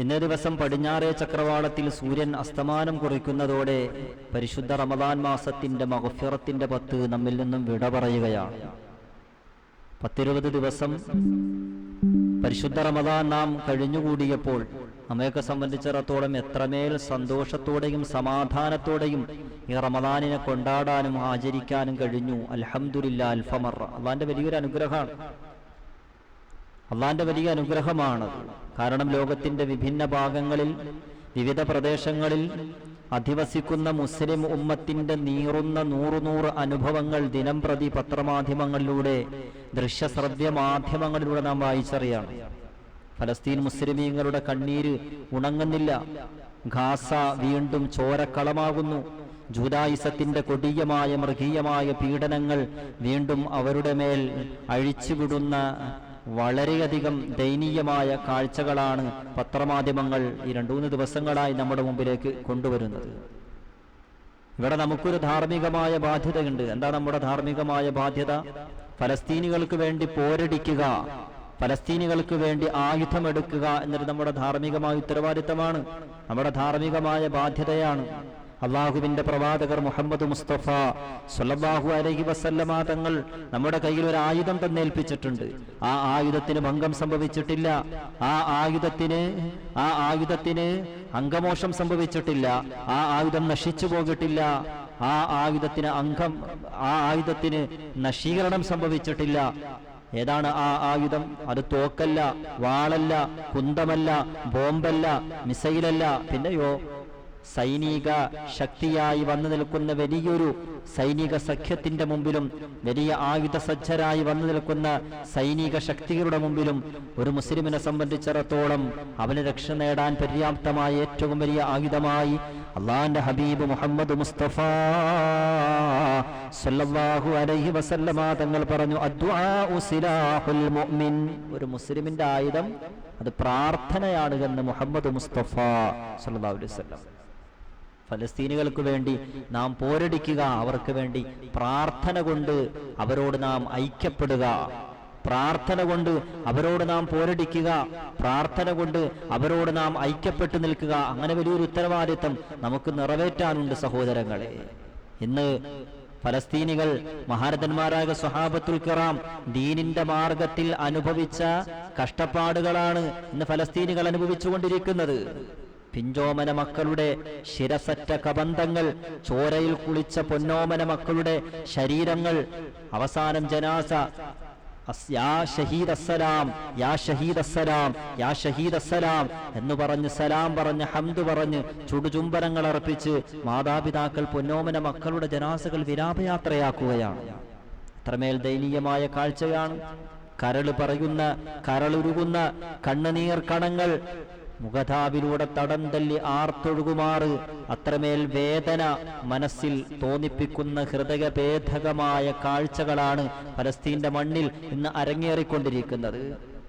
ഇന്നേ ദിവസം പടിഞ്ഞാറേ ചക്രവാളത്തിൽ സൂര്യൻ അസ്തമാനം കുറിക്കുന്നതോടെ പരിശുദ്ധ റമദാൻ മാസത്തിന്റെ മഹഫിറത്തിന്റെ പത്ത് നമ്മിൽ നിന്നും വിട പറയുകയാണ്. പത്തിരുപത് ദിവസം പരിശുദ്ധ റമദാൻ നാം കഴിഞ്ഞുകൂടിയപ്പോൾ നമ്മയൊക്കെ സംബന്ധിച്ചിടത്തോളം എത്രമേൽ സന്തോഷത്തോടെയും സമാധാനത്തോടെയും ഈ റമദാനിനെ കൊണ്ടാടാനും ആചരിക്കാനും കഴിഞ്ഞു. അൽഹംദുലില്ലാ അൽഫമർ. അള്ളാന്റെ വലിയൊരു അനുഗ്രഹമാണ്. അള്ളാന്റെ വലിയ അനുഗ്രഹമാണ്. കാരണം ലോകത്തിന്റെ വിഭിന്ന ഭാഗങ്ങളിൽ വിവിധ പ്രദേശങ്ങളിൽ അധിവസിക്കുന്ന മുസ്ലിം ഉമ്മത്തിന്റെ നീറുന്ന നൂറുനൂറ് അനുഭവങ്ങൾ ദിനം പ്രതി പത്രമാധ്യമങ്ങളിലൂടെ ദൃശ്യശ്രവ്യ മാധ്യമങ്ങളിലൂടെ നാം വായിച്ചറിയാണ്. ഫലസ്തീൻ മുസ്ലിമീങ്ങളുടെ കണ്ണീര് ഉണങ്ങുന്നില്ല. ഖാസ വീണ്ടും ചോരക്കളമാകുന്നു. ജൂതായുസത്തിന്റെ കൊടിയമായ മൃഗീയമായ പീഡനങ്ങൾ വീണ്ടും അവരുടെ മേൽ അഴിച്ചുവിടുന്ന വളരെയധികം ദയനീയമായ കാഴ്ചകളാണ് പത്രമാധ്യമങ്ങൾ ഈ രണ്ടു മൂന്ന് ദിവസങ്ങളായി നമ്മുടെ മുമ്പിലേക്ക് കൊണ്ടുവരുന്നത്. ഇവിടെ നമുക്കൊരു ധാർമ്മികമായ ബാധ്യതയുണ്ട്. എന്താ നമ്മുടെ ധാർമ്മികമായ ബാധ്യത? ഫലസ്തീനികൾക്ക് വേണ്ടി പോരടിക്കുക ഫലസ്തീനികൾക്ക് വേണ്ടി ആയുധമെടുക്കുക എന്നത് നമ്മുടെ ധാർമ്മികമായ ഉത്തരവാദിത്തമാണ്. നമ്മുടെ ധാർമ്മികമായ ബാധ്യതയാണ്. അള്ളാഹുവിന്റെ പ്രവാചകർ മുഹമ്മദ് മുസ്തഫ സല്ലല്ലാഹു അലഹി വസല്ലമ തങ്ങൾ നമ്മുടെ കയ്യിൽ ഒരു ആയുധം തന്നേൽപ്പിച്ചിട്ടുണ്ട് ആ ആയുധത്തിന് ഭംഗം സംഭവിച്ചിട്ടില്ല. ആ ആയുധത്തിന് ആ ആയുധത്തിന് അംഗമോഷം സംഭവിച്ചിട്ടില്ല. ആ ആയുധം നശിച്ചു പോകിട്ടില്ല. ആ ആയുധത്തിന് അംഗം ആ ആയുധത്തിന് നശീകരണം സംഭവിച്ചിട്ടില്ല. ഏതാണ് ആ ആയുധം? അത് തോക്കല്ല വാളല്ല കുന്തമല്ല ബോംബല്ല മിസൈലല്ല പിന്നെയോ സൈനിക ശക്തിയായി വന്നു നിൽക്കുന്ന വലിയൊരു സൈനിക സഖ്യത്തിന്റെ മുമ്പിലും വലിയ ആയുധ സജ്ജരായി വന്നു നിൽക്കുന്ന സൈനിക ശക്തികളുടെ മുമ്പിലും ഒരു മുസ്ലിമിനെ സംബന്ധിച്ചിടത്തോളം അവന് രക്ഷ നേടാൻ പര്യാപ്തമായ ഏറ്റവും വലിയ ആയുധമായി അള്ളാന്റെ ഹബീബ് മുഹമ്മദ് മുസ്തഫ സല്ലല്ലാഹു അലൈഹി വസല്ലമ തങ്ങൾ പറഞ്ഞു സിലാഹുൽ മുഅ്മിൻ. ഒരു മുസ്ലിമിന്റെ ആയുധം അത് പ്രാർത്ഥനയാണ് എന്ന് മുഹമ്മദ് മുസ്തഫ സല്ലല്ലാഹു അലൈഹി വസല്ലം ഫലസ്തീനികൾക്ക് വേണ്ടി നാം പോരടിക്കുക അവർക്ക് വേണ്ടി പ്രാർത്ഥന കൊണ്ട് അവരോട് നാം ഐക്യപ്പെടുക. പ്രാർത്ഥന കൊണ്ട് അവരോട് നാം പോരടിക്കുക. പ്രാർത്ഥന കൊണ്ട് അവരോട് നാം ഐക്യപ്പെട്ടു നിൽക്കുക. അങ്ങനെ വലിയൊരു ഉത്തരവാദിത്തം നമുക്ക് നിറവേറ്റാനുണ്ട് സഹോദരങ്ങളെ. ഇന്ന് ഫലസ്തീനികൾ മഹാരഥന്മാരായ സ്വഹാബത്തുൽ കിറാം ദീനിന്റെ മാർഗത്തിൽ അനുഭവിച്ച കഷ്ടപ്പാടുകളാണ് ഇന്ന് ഫലസ്തീനികൾ അനുഭവിച്ചുകൊണ്ടിരിക്കുന്നത്. പിഞ്ചോമന മക്കളുടെ ശിരസറ്റ കബന്ധങ്ങൾ ചോരയിൽ കുളിച്ച പൊന്നോമന മക്കളുടെ ശരീരങ്ങൾ അവസാനം ജനാസ ഷഹീദ് അസ്സലാം യാ ഷഹീദ് അസ്സലാം യാ ഷഹീദ് അസ്സലാം എന്ന് പറഞ്ഞ് സലാം പറഞ്ഞ് ഹംദ് പറഞ്ഞ് ചുടുചുംബനങ്ങൾ അർപ്പിച്ച് മാതാപിതാക്കൾ പൊന്നോമന മക്കളുടെ ജനാസകൾ വിലാപയാത്രയാക്കുകയാണ് അത്രമേൽ ദയനീയമായ കാഴ്ചയാണ് കരൾ പറയുന്ന കരളുരുകുന്ന കണ്ണുനീർ കണങ്ങൾ മുഖതാവിലൂടെ തടം തല്ലി ആർത്തൊഴുകുമാറ്. അത്രമേൽ വേദന മനസ്സിൽ തോന്നിപ്പിക്കുന്ന ഹൃദയഭേദകമായ കാഴ്ചകളാണ് ഫലസ്തീന്റെ മണ്ണിൽ ഇന്ന് അരങ്ങേറിക്കൊണ്ടിരിക്കുന്നത്.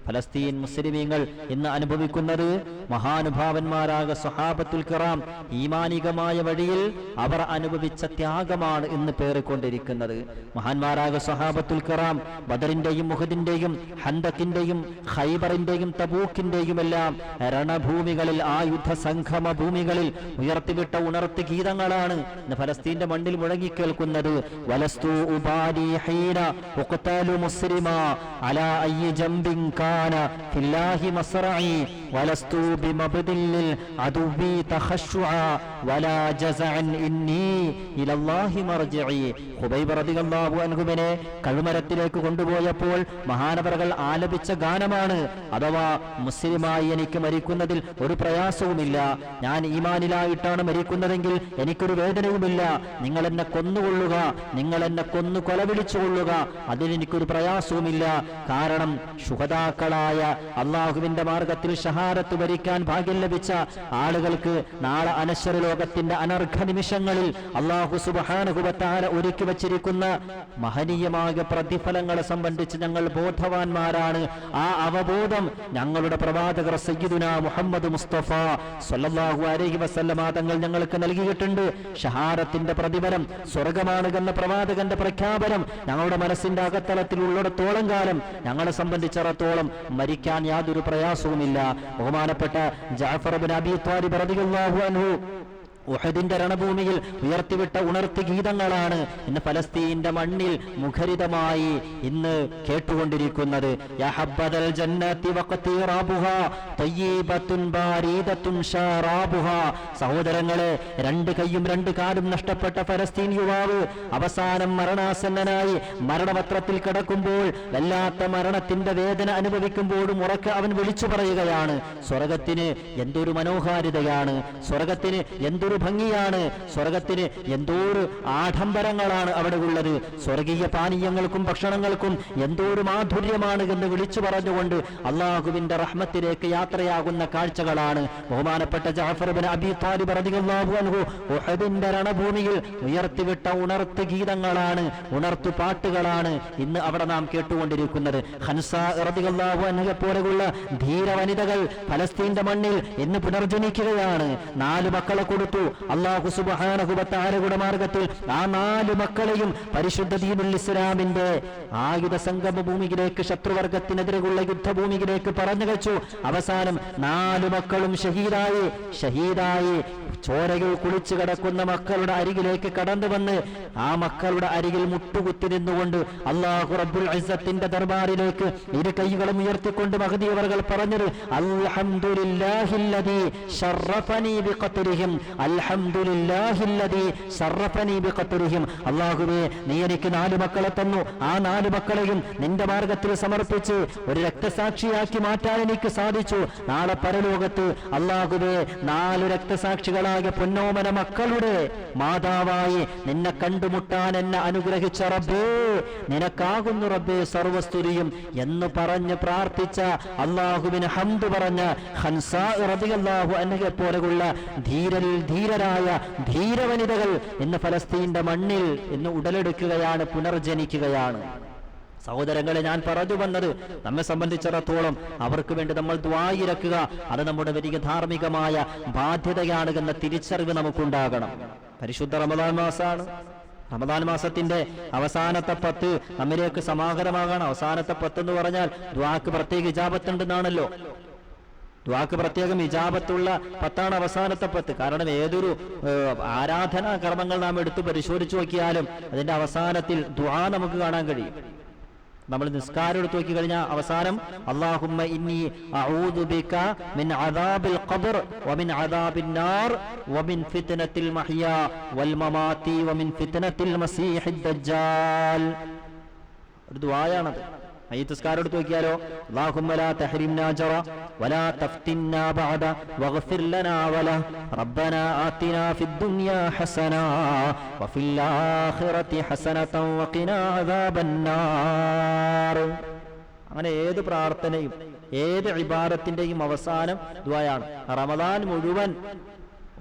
ഫലസ്തീൻ മുസ്ലിമീങ്ങൾ ഇന്ന് അനുഭവിക്കുന്നത് മഹാനുഭാവന്മാരാക സ്വഹാബത്തുൽ കിറാം ഈമാനികമായ വഴിയിൽ അവർ അനുഭവിച്ച ത്യാഗമാണ് ഇന്ന് പേറിക്കൊണ്ടിരിക്കുന്നത്. മഹാന്മാരാക സ്വഹാബത്തുൽ കിറാം ബദറിന്റെയും മുഹദിന്റെയും ഹന്തക്കിന്റെയും ഖൈബറിന്റെയും തബൂക്കിന്റെയും എല്ലാം രണഭൂമികളിൽ ആയുധ സംഗമ ഭൂമികളിൽ ഉയർത്തിവിട്ട ഉണർത്ത് ഗീതങ്ങളാണ് ഇന്ന് ഫലസ്തീന്റെ മണ്ണിൽ മുഴങ്ങിക്കേൾക്കുന്നത്. വലസ്തു ഉപാരി ഹൈന മുസ്ലിമ അലാ അയ്യ ജംബിൻ കാന ഫില്ലാഹി മസ്റഈ ولست بمبذل عدوي تخشعا ولا جزعا إني إلى الله مرجعي ഖുബൈബ് റളിയല്ലാഹു അൻഹുവിനെ കഴുമരത്തിലേക്ക് കൊണ്ടുപോയപ്പോൾ മഹാനവറുകൾ ആലപിച്ച ഗാനമാണ് അഥവാ മുസ്ലിമായി എനിക്ക് മരിക്കുന്നതിൽ ഒരു പ്രയാസവുമില്ല ഞാൻ ഈമാനിലായിട്ടാണ് മരിക്കുന്നതെങ്കിൽ എനിക്കൊരു വേദനയുമില്ല നിങ്ങൾ എന്നെ കൊന്നുകൊള്ളുക നിങ്ങൾ എന്നെ കൊന്നു കൊലവിളിച്ചു കൊള്ളുക അതിലെനിക്കൊരു പ്രയാസവുമില്ല കാരണം ശുഹതാക്കളായ അള്ളാഹുവിന്റെ മാർഗത്തിൽ ഷഹാരത്ത് ഭരിക്കാൻ ഭാഗ്യം ലഭിച്ച ആളുകൾക്ക് നാളെ അനശ്വര ലോകത്തിന്റെ അനർഘ നിമിഷങ്ങളിൽ അള്ളാഹു സുബഹാനുഭവത്താല ഒരുക്കി വച്ചിരിക്കുന്ന മഹനീയമായ പ്രതിഫലങ്ങളെ സംബന്ധിച്ച് ഞങ്ങൾ ബോധവാന്മാരാണ്. ആ അവബോധം ഞങ്ങളുടെ പ്രവാചകർ സയ്യിദുന മുഹമ്മദ് മുസ്തഫ സൊല്ലാഹു അലഹി വസല്ലമ തങ്ങൾ ഞങ്ങൾക്ക് നൽകിയിട്ടുണ്ട്. ഷഹാരത്തിന്റെ പ്രതിഫലം സ്വർഗമാണ് എന്ന പ്രവാചകന്റെ പ്രഖ്യാപനം ഞങ്ങളുടെ മനസ്സിന്റെ അകത്തലത്തിൽ ഉള്ളിടത്തോളം കാലം ഞങ്ങളെ സംബന്ധിച്ചിടത്തോളം മരിക്കാൻ യാതൊരു പ്രയാസവുമില്ല. ബഹുമാനപ്പെട്ട ജാഫർ ബിൻ അബി റളിയല്ലാഹു അൻഹു ഉഹദിന്റെ രണഭൂമിയിൽ ഉയർത്തിവിട്ട ഉണർത്തി ഗീതങ്ങളാണ് ഇന്ന് ഫലസ്തീന്റെ മണ്ണിൽ മുഖരിതമായി ഇന്ന് കേട്ടുകൊണ്ടിരിക്കുന്നത്. സഹോദരങ്ങളെ രണ്ട് കൈയും രണ്ട് കാലും നഷ്ടപ്പെട്ട ഫലസ്തീൻ യുവാവ് അവസാനം മരണാസന്നനായി മരണപത്രത്തിൽ കിടക്കുമ്പോൾ വല്ലാത്ത മരണത്തിന്റെ വേദന അനുഭവിക്കുമ്പോഴും ഉറക്കെ അവൻ വിളിച്ചു പറയുകയാണ്. സ്വർഗത്തിന് എന്തൊരു മനോഹാരിതയാണ്. സ്വർഗത്തിന് എന്തൊരു ഭംഗിയാണ്. സ്വർഗത്തിന് എന്തോരു ആഡംബരങ്ങളാണ് അവിടെ ഉള്ളത്. സ്വർഗീയ പാനീയങ്ങൾക്കും ഭക്ഷണങ്ങൾക്കും എന്തോരു മാധുര്യമാണ് എന്ന് വിളിച്ചു പറഞ്ഞുകൊണ്ട് അള്ളാഹുവിന്റെ റഹ്മത്തിലേക്ക് യാത്രയാകുന്ന കാഴ്ചകളാണ്. ബഹുമാനപ്പെട്ട ജാഫർ അൻഹു രണഭൂമിയിൽ ഉയർത്തിവിട്ട ഉണർത്ത് ഗീതങ്ങളാണ് ഉണർത്തു പാട്ടുകളാണ് ഇന്ന് അവിടെ നാം കേട്ടുകൊണ്ടിരിക്കുന്നത്. ഹൻസ പോലെയുള്ള ധീര വനിതകൾ ഫലസ്തീന്റെ മണ്ണിൽ ഇന്ന് പുനർജനിക്കുകയാണ്. നാല് മക്കളെ കൊടുത്തു അള്ളാഹു സുബാനഹുബത്താരകുട മാർഗത്തിൽ ആ നാല് മക്കളെയും പരിശുദ്ധ ദീപുൽ ഇസ്ലാമിന്റെ ആയുധ സംഗമ ഭൂമിയിലേക്ക് ശത്രുവർഗത്തിനെതിരെയുള്ള യുദ്ധഭൂമിയിലേക്ക് പറഞ്ഞു വെച്ചു. അവസാനം നാല് മക്കളും ഷഹീദായി ഷഹീദായി ചോരയിൽ കുളിച്ചു കിടക്കുന്ന മക്കളുടെ അരികിലേക്ക് കടന്നു വന്ന് ആ മക്കളുടെ അരികിൽ മുട്ടുകുത്തി നിന്നുകൊണ്ട് അള്ളാഹു റബ്ബുൽ അസത്തിന്റെ ദർബാറിലേക്ക് ഇരു കൈകളും ഉയർത്തിക്കൊണ്ട് മഹദീവർകൾ പറഞ്ഞത് അൽഹംദുലില്ലാഹില്ലദീ ശറഫനി ബിഖത്രിഹിം അല്ലാഹുവേ നീ എനിക്ക് നാല് മക്കളെ തന്നു. ആ നാല് മക്കളെയും നിന്റെ മാർഗത്തിൽ സമർപ്പിച്ച് ഒരു രക്തസാക്ഷിയാക്കി മാറ്റാൻ എനിക്ക് സാധിച്ചു. നാളെ പരലോകത്ത് അള്ളാഹുവെ നാല് രക്തസാക്ഷികളായ പൊന്നോമന മക്കളുടെ മാതാവായി നിന്നെ കണ്ടുമുട്ടാൻ എന്നെ അനുഗ്രഹിച്ച റബ്ബേ നിനക്കാകുന്നു റബ്ബേ സർവസ്തുതിയും എന്ന് പറഞ്ഞ് പ്രാർത്ഥിച്ച അള്ളാഹുവിന് ഹംദ് പറഞ്ഞ ഹൻസാഹു അനഹെ അൻഹയെ ധീരൽ ധീരരിൽ ധീരരായ ധീരവനിതകൾ ഇന്ന് ഫലസ്തീന്റെ മണ്ണിൽ ഇന്ന് ഉടലെടുക്കുകയാണ് പുനർജനിക്കുകയാണ്. സഹോദരങ്ങളെ ഞാൻ പറഞ്ഞു വന്നത് നമ്മെ സംബന്ധിച്ചിടത്തോളം അവർക്ക് വേണ്ടി നമ്മൾ ദ്വായിരക്കുക അത് നമ്മുടെ വലിയ ധാർമ്മികമായ ബാധ്യതയാണ് എന്ന തിരിച്ചറിവ് നമുക്കുണ്ടാകണം. പരിശുദ്ധ റമദാൻ മാസമാണ് റമദാൻ മാസത്തിന്റെ അവസാനത്തെ പത്ത് നമ്മിലേക്ക് സമാഹരമാകണം. അവസാനത്തെ പത്ത് എന്ന് പറഞ്ഞാൽ ദ്വാക്ക് പ്രത്യേക ഇജാബത്തുണ്ടെന്നാണല്ലോ. ദ്വാക്ക് പ്രത്യേകം ഇജാബത്തുള്ള പത്താണ് അവസാനത്തെ പത്ത്. കാരണം ഏതൊരു ആരാധനാ കർമ്മങ്ങൾ നാം എടുത്ത് പരിശോധിച്ചു നോക്കിയാലും അതിന്റെ അവസാനത്തിൽ ദ്വാ നമുക്ക് കാണാൻ കഴിയും. നമ്മൾ നിസ്കാരം എടുത്തു നോക്കി കഴിഞ്ഞാൽ അവസാനം അള്ളാഹുമ്മ ഇന്നി അഊദു ബിക മിൻ അദാബിൽ ഖബർ വമിൻ അദാബിൻ നാർ വമിൻ ഫിത്നത്തിൽ മഹ്യ വൽ മമാതി വമിൻ ഫിത്നത്തിൽ മസീഹിദ് ദജ്ജാൽ. ഒരു ദുആയാണത്. ഈ നിസ്കാരം എടുത്ത് നോക്കിയാലോ അങ്ങനെ ഏത് പ്രാർത്ഥനയും ഏത് ഇബാദത്തിന്റെയും അവസാനം ദുആയാണ്. റമദാൻ മുഴുവൻ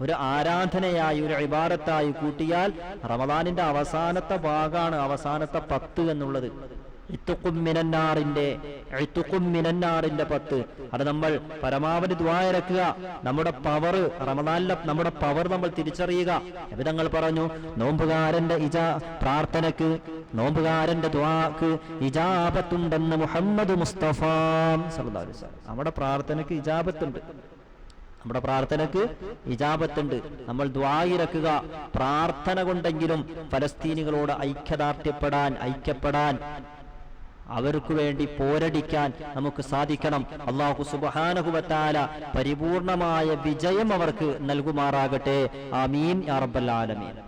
ഒരു ആരാധനയായി ഒരു ഇബാദത്തായി കൂട്ടിയാൽ റമദാനിന്റെ അവസാനത്തെ ഭാഗമാണ് അവസാനത്തെ പത്ത് എന്നുള്ളത്. ഇത്തുക്കും മിനന്നാറിന്റെ ഇത്തുക്കും മിനന്നാറിന്റെ പത്ത്. അത് നമ്മൾ പരമാവധി ദ്വായരക്കുക നമ്മുടെ പവർ റമദാനിലെ നമ്മുടെ പവർ നമ്മൾ തിരിച്ചറിയുക. വിധങ്ങൾ പറഞ്ഞു നോമ്പുകാരന്റെ ഇജ പ്രാർത്ഥനക്ക് നോമ്പുകാരന്റെ ദ്വാക്ക് ഇജാപത്തുണ്ടെന്ന് മുഹമ്മദ് മുസ്തഫ. നമ്മുടെ പ്രാർത്ഥനക്ക് ഇജാപത്തുണ്ട് നമ്മുടെ പ്രാർത്ഥനക്ക് ഇജാപത്തുണ്ട് നമ്മൾ ദ്വായിരക്കുക പ്രാർത്ഥന കൊണ്ടെങ്കിലും ഫലസ്തീനികളോട് ഐക്യദാർഢ്യപ്പെടാൻ ഐക്യപ്പെടാൻ അവർക്ക് വേണ്ടി പോരടിക്കാൻ നമുക്ക് സാധിക്കണം. അള്ളാഹു സുബാനഹുബത്താല പരിപൂർണമായ വിജയം അവർക്ക് നൽകുമാറാകട്ടെ. ആമീൻ ആലമീൻ.